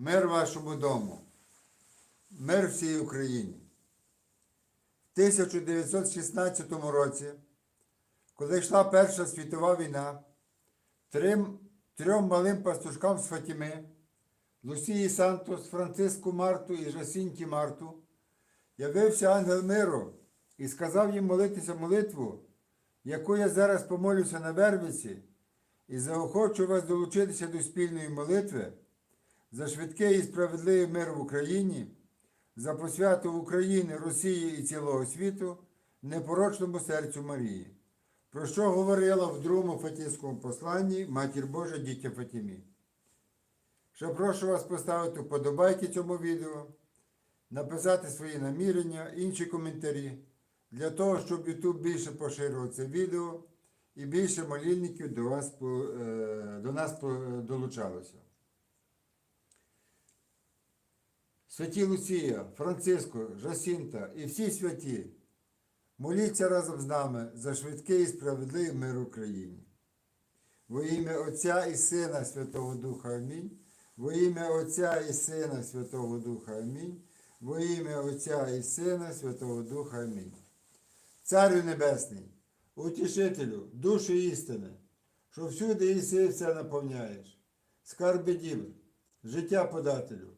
Мир вашому дому, мир всій Україні. В 1916 році, коли йшла Перша світова війна, трим, трьом малим пастушкам з Фатіми, Лусії Сантос, Франциску Марту і Жасінті Марту, явився ангел миру і сказав їм молитися молитву, яку я зараз помолюся на Вервиці, і заохочу вас долучитися до спільної молитви за швидкий і справедливий мир в Україні, за посвяту України, Росії і цілого світу, непорочному серцю Марії, про що говорила в другому Фатівському посланні Матір Божа дітя Фатімі. Ще прошу вас поставити вподобайки цьому відео, написати свої намірення, інші коментарі, для того, щоб YouTube більше поширював це відео і більше молільників до, вас, е, до нас долучалося. Святі Луція, Франциско, Жасінта і всі святі, моліться разом з нами за швидкий і справедливий мир Україні. Во ім'я Отця і Сина Святого Духа Амінь. Во ім'я Отця і Сина Святого Духа Амінь. Во ім'я Отця і Сина Святого Духа Амінь. Царю Небесний, утішителю, душі істини, що всюди іси все наповняєш, скарби дів, життя подателю,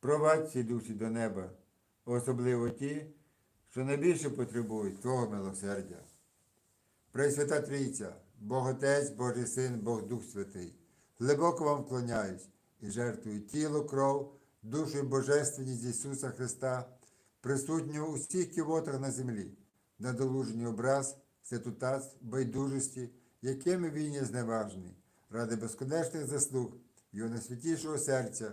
провадь всі душі до неба, особливо ті, що найбільше потребують Твого милосердя. Пресвята Трійця, Бог Отець, Божий Син, Бог Дух Святий, глибоко вам вклоняюсь і жертвую тіло, кров, душу і божественність Ісуса Христа, присутнього у всіх ківотах на землі, надолужені образ, святотатств, байдужості, якими він є зневажений, ради безконечних заслуг Його найсвятішого серця